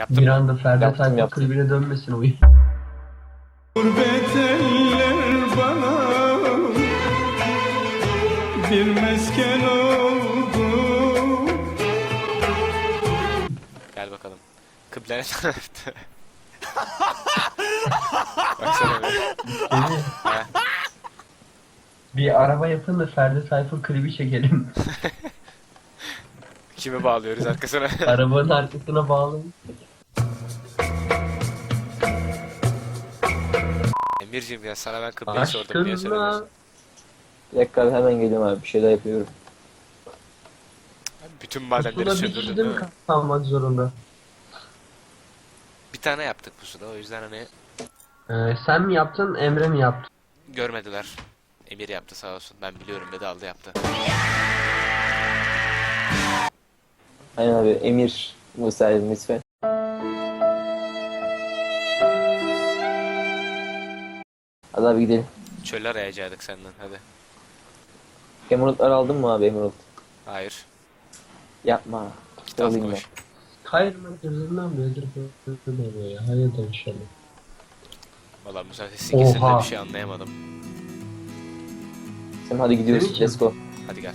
Yaptım. Bir anda Ferdi Yaptım, Tayfur yaptım. klibine dönmesin. Gurbet eller bana bir mesken oldu. Gel bakalım. Kıble ne tarafta? Baksana bir. Seni Ha, bir araba yapın da Ferdi Tayfur klibi çekelim. Kimi bağlıyoruz arkasına? Arabanın arkasına bağlayın. Emirciğim ya sana ben kıbleyi sordum diye söylemiyorsun. Bir dakika abi hemen geliyorum abi. Bir şey daha yapıyorum. Bütün madenleri pusula bir söndürdün kişi değil de mi? mi kalmak zorunda? Bir tane yaptık pusuda o yüzden hani Ee, sen mi yaptın, Emre mi yaptı? görmediler. Emir yaptı sağ olsun. Ben biliyorum dedi aldı yaptı. Aynen abi Emir Musa lütfen. Hadi abi gidelim. Çöller arayacaktık senden hadi. Emerald'lar aldın mı abi Emerald? Hayır. Yapma. Kitap Alayım koş. Hayır merkezlerinden beridir böyle oluyor ya. Hayırdır inşallah. Valla bu sefer sizin ikisinde Oha. bir şey anlayamadım. ben. Sen hadi gidiyoruz. Senin için. Let's go. Hadi gel.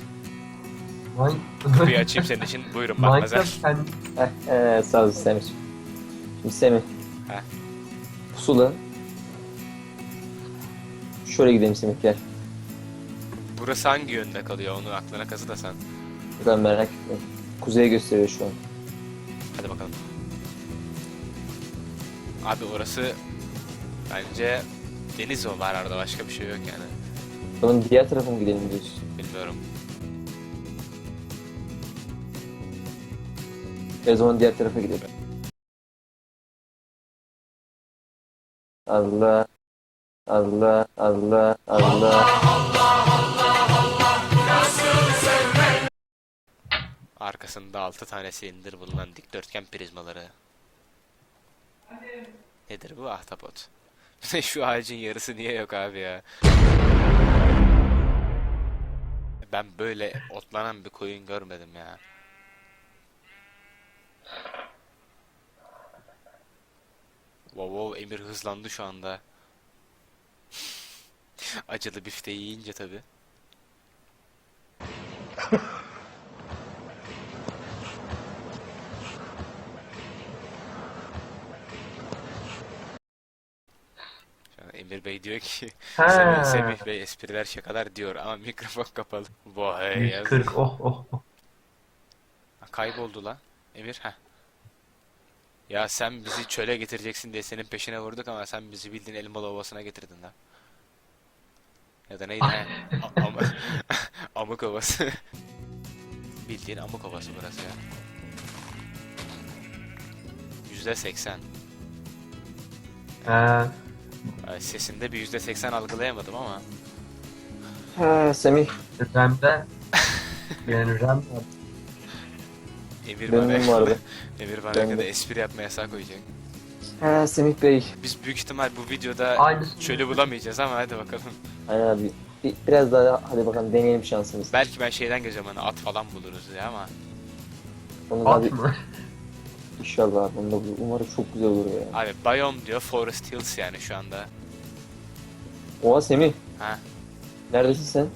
Kapıyı açayım senin için. Buyurun bakmazer. Minecraft kendi Heh, ee, sağ ol Semih. Şimdi Semih. Heh. Pusula. Şöyle gidelim Semih gel. Burası hangi yönde kalıyor onu aklına kazı da sen. Ben merak etme. Kuzeye gösteriyor şu an. Hadi bakalım. Abi orası bence deniz o var arada başka bir şey yok yani. Onun diğer tarafa mı gidelim diyorsun? Bilmiyorum. O zaman diğer tarafa gidelim. Allah. Allah. Allah. Allah. Arkasında 6 tane silindir bulunan dikdörtgen prizmaları. Nedir bu ahtapot? Şu ağacın yarısı niye yok abi ya? Ben böyle otlanan bir koyun görmedim ya. Wow wow Emir hızlandı şu anda. Acılı bifteyi yiyince tabi. Emir Bey diyor ki. Semih, Semih Bey espriler şakalar diyor ama mikrofon kapalı. Vay yazık. 140 oh oh oh. Kayboldu la. Emir ha. Ya sen bizi çöle getireceksin diye senin peşine vurduk ama sen bizi bildiğin Elmalı Ovası'na getirdin lan. Ya da neydi ha? A- am amık Ovası. bildiğin Amık Ovası burası ya. Yüzde seksen. Ha. Ay, Sesinde bir yüzde seksen algılayamadım ama. Ha, Semih. Rem'de yani Rem Emir bana, Memnun vardı. Emir bana kadar espri yapmaya yasak koyacak. Ha, Semih Bey. Biz büyük ihtimal bu videoda Aynısı. çölü bulamayacağız ama hadi bakalım. Aynen abi. Bir- Biraz daha hadi bakalım deneyelim şansımızı. Belki ben şeyden geleceğim hani at falan buluruz ya ama. Onu da at abi mı? inşallah abi. Onu da bu- umarım çok güzel olur ya. Abi biome diyor Forest Hills yani şu anda. Oha Semih. Ha Neredesin sen?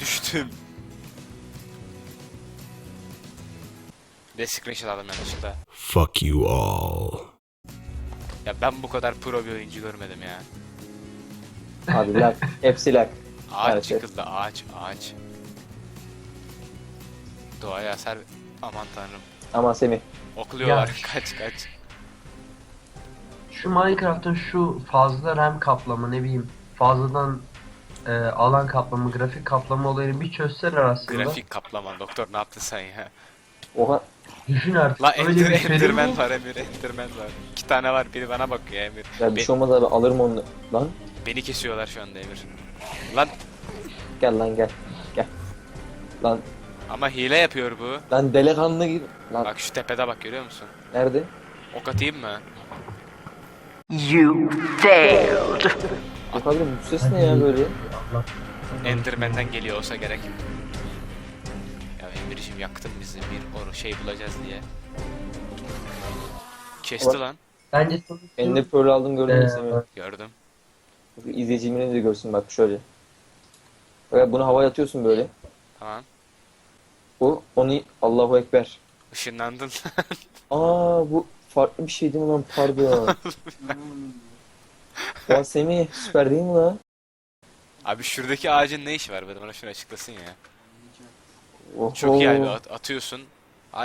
düştüm. Ve screenshot aldım yanlışlıkla. Fuck you all. Ya ben bu kadar pro bir oyuncu görmedim ya. Abi lag. Hepsi lag. Ağaç evet. çıkıldı ağaç ağaç. Doğaya hasar aman tanrım. Ama Semih. Okluyorlar Ya. kaç kaç. Şu Minecraft'ın şu fazla RAM kaplama ne bileyim fazladan e, alan kaplama, grafik kaplama olayını bir çözseler aslında. Grafik kaplama doktor ne yaptın sen ya? Oha. Düşün artık. La öyle Ender, bir şey Enderman var Emir Enderman var. İki tane var biri bana bakıyor Emir. Ya bir Be- şey olmaz abi alırım onu. Lan. Beni kesiyorlar şu anda Emir. Lan Gel lan gel. Gel. Lan. ama hile yapıyor bu. Lan delikanlı gibi. Lan Bak şu tepede bak görüyor musun? nerede? Ok atayım mı? You failed. Yok abi bu ses ne ya böyle? Allah. Enderman'den geliyor olsa gerek. Ya Emir'cim yaktın bizi bir or şey bulacağız diye. Kesti Bak. lan. Bence sonucu Ender Pearl aldım gördün mü Ee? Gördüm. İzleyicilerin de görsün bak şöyle. Bak bunu havaya atıyorsun böyle. Tamam. Bu onu Allahu Ekber. Işınlandın. Aa bu farklı bir şey değil mi lan pardon. ya Semih süper değil mi lan? Abi şuradaki ağacın ne işi var? Bana bana şunu açıklasın ya. Oho. Çok iyi abi at- atıyorsun.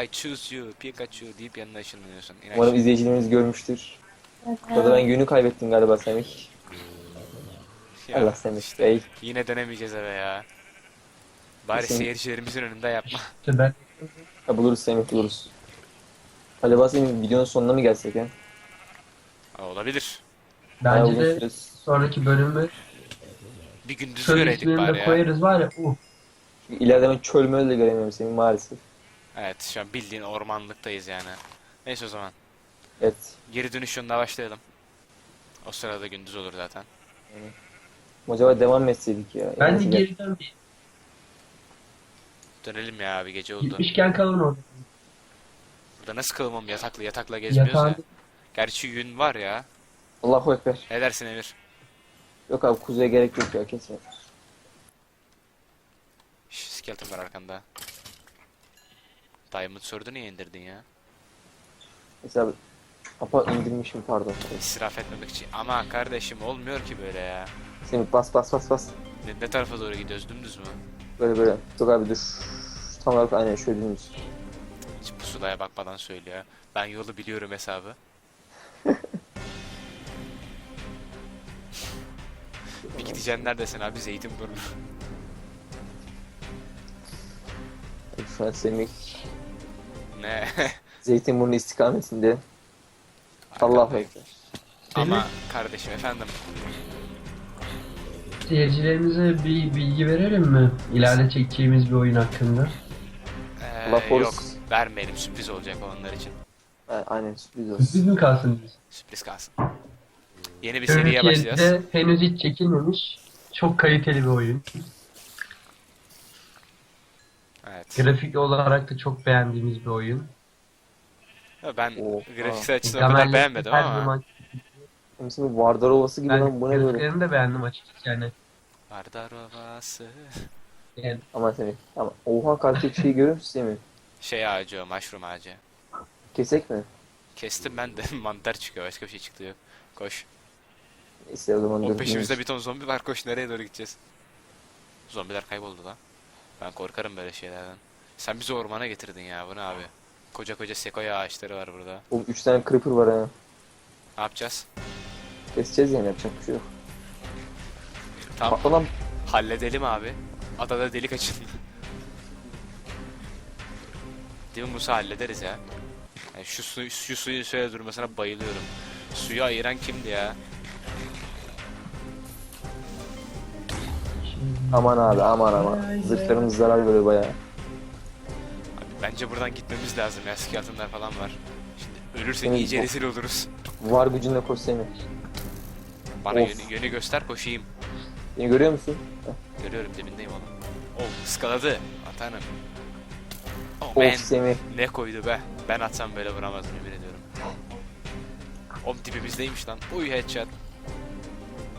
I choose you Pikachu deyip yanına ışınlanıyorsun. İn Umarım izleyicilerimiz görmüştür. Burada ben günü kaybettim galiba Semih. Ya, Allah Semih işte. Yine dönemeyeceğiz eve ya. Bari Kesin. seyircilerimizin önünde yapma. işte ben Ha, buluruz Semih buluruz. Acaba Semih videonun sonuna mı gelsek ya? Aa, Olabilir. Bayağı bence uzun de süreriz. sonraki bölümü Bir gündüz göreydik bari ya. koyarız var ya. Uh, Çünkü ileride ben çöl möl de göremiyorum Semih maalesef. Evet şu an bildiğin ormanlıktayız yani. Neyse o zaman. Evet. Geri dönüş yoluna başlayalım. O sırada gündüz olur zaten. Acaba devam mı etseydik ya? bence Neyse, gel. geriden bir Dönelim ya abi gece oldu. gitmişken kalın orada. Burada nasıl kılmam yataklı yatakla gezmiyoruz Yatağın ya. Gerçi yün var ya. Allahu Ekber. Ne dersin Emir? Yok abi kuzeye gerek yok ya kesin. Şş, skeleton var arkanda. Diamond Sword'u niye indirdin ya? Mesela apa indirmişim pardon. İsraf etmemek için. Ama kardeşim olmuyor ki böyle ya. Semih bas bas bas bas. Ne, ne tarafa doğru gidiyoruz? Dümdüz mü? Böyle böyle. Yok abi dur. Tam olarak aynen şöyle dümdüz. Hiç pusulaya bakmadan söylüyor. Ben yolu biliyorum hesabı. Bir gideceksin neredesin abi? Zeytinburnu. An Semih ne? Zeytinburnu istikametinde. Allahu Ekber. Ama kardeşim efendim. Seyircilerimize bir bilgi verelim mi? İleride çekeceğimiz bir oyun hakkında. Ee, Allah korusun. yok vermeyelim sürpriz olacak onlar için. Ha, Aynen sürpriz olsun. Sürpriz mi kalsın biz? Sürpriz kalsın. Yeni bir seriye başlayacağız. Türkiye'de henüz hiç çekilmemiş. Çok kaliteli bir oyun. Evet. Grafik olarak da çok beğendiğimiz bir oyun. Ben Oha. grafiksel açıdan o kadar beğenmedim ama. Mesela Vardar Ovası gibi ben lan bu ne böyle? grafiklerini de beğendim açıkçası yani. Vardar Ovası. yani Aman Semih. Ama oha karşıdaki şeyi görüyor musun Semih? Şey ağacı o, mushroom ağacı. Kesek mi? Kestim ben de mantar çıkıyor başka bir şey çıktı yok. Koş. Neyse o zaman O peşimizde bir ton zombi var koş nereye doğru gideceğiz? Zombiler kayboldu lan. Ben korkarım böyle şeylerden. Sen bizi ormana getirdin ya bu ne abi? Koca koca sekoya ağaçları var burada. Oğlum 3 tane creeper var ha. Ne yapacağız? Keseceğiz yani yapacak bir şey yok. Tamam Patla lan. halledelim abi. Adada delik açın. Değil mi Musa hallederiz ya. Yani şu, su, şu suyun şöyle durmasına bayılıyorum. Suyu ayıran kimdi ya? Aman abi aman aman. Zırhlarımız zarar görüyor bayağı. Bence buradan gitmemiz lazım ya. Skeletonlar falan var. Şimdi ölürsek Evet, iyice rezil oluruz. Var gücünle koş Semih. Bana Of. yönü, yönü göster koşayım. Beni görüyor musun? Görüyorum dibindeyim oğlum. Oh ıskaladı. Atanım. Oh Of man. Semih. Ne koydu be. Ben atsam böyle vuramazdım emin ediyorum. Oğlum dibimizdeymiş lan. Uy headshot.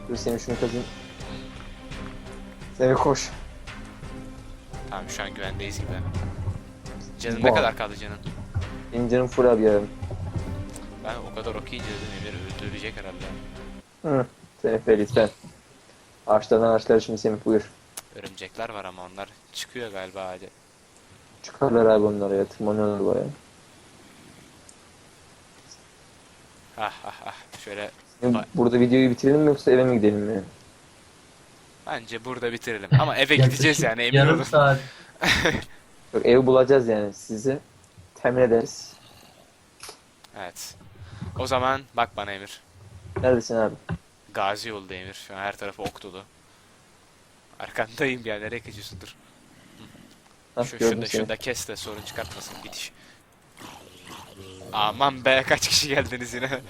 Dur Semih şunu kazayım. Semih koş. Tamam şu an güvendeyiz gibi. Canın ne kadar kaldı canın? Benim canım full abi ya. Ben o kadar okuyunca dedim Emir öldürecek herhalde. Hı. Semih Bey lütfen. Ağaçlardan ağaçlar şimdi Semih buyur. Örümcekler var ama onlar çıkıyor galiba hadi. Çıkarlar abi onları ya. Tırmanıyorlar bayağı. Ah ah ah. Şöyle Ay. burada videoyu bitirelim mi yoksa eve mi gidelim ya? bence burada bitirelim. Ama eve gideceğiz yani emin Yarım olun. saat. Yok evi bulacağız yani. Sizi temin ederiz. Evet. O zaman bak bana Emir. Neredesin abi? Gazi yolda Emir. Şu an her tarafı ok dolu. Arkandayım ya nereye kaçıyorsun dur. Hah, Şu, gördüm şunu da, seni. şunu da kes de sorun çıkartmasın bitiş. Aman be kaç kişi geldiniz yine.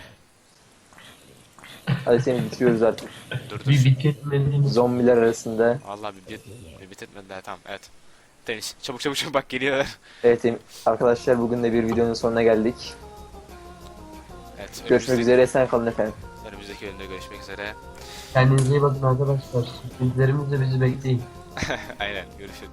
Hadi seni bitiriyoruz artık. dur dur. Bir bitirmediğimiz Zombiler arasında. Vallahi bir, bit bir bitirmediler tamam evet. Deniz çabuk çabuk çabuk bak geliyorlar. Evet arkadaşlar bugün de bir videonun sonuna geldik. Evet, Görüşmek önümüzdeki- üzere. Esen kalın efendim. Önümüzdeki bölümde görüşmek üzere. Kendinize iyi bakın arkadaşlar. Sürprizlerimizle bizi bekleyin. Aynen görüşürüz.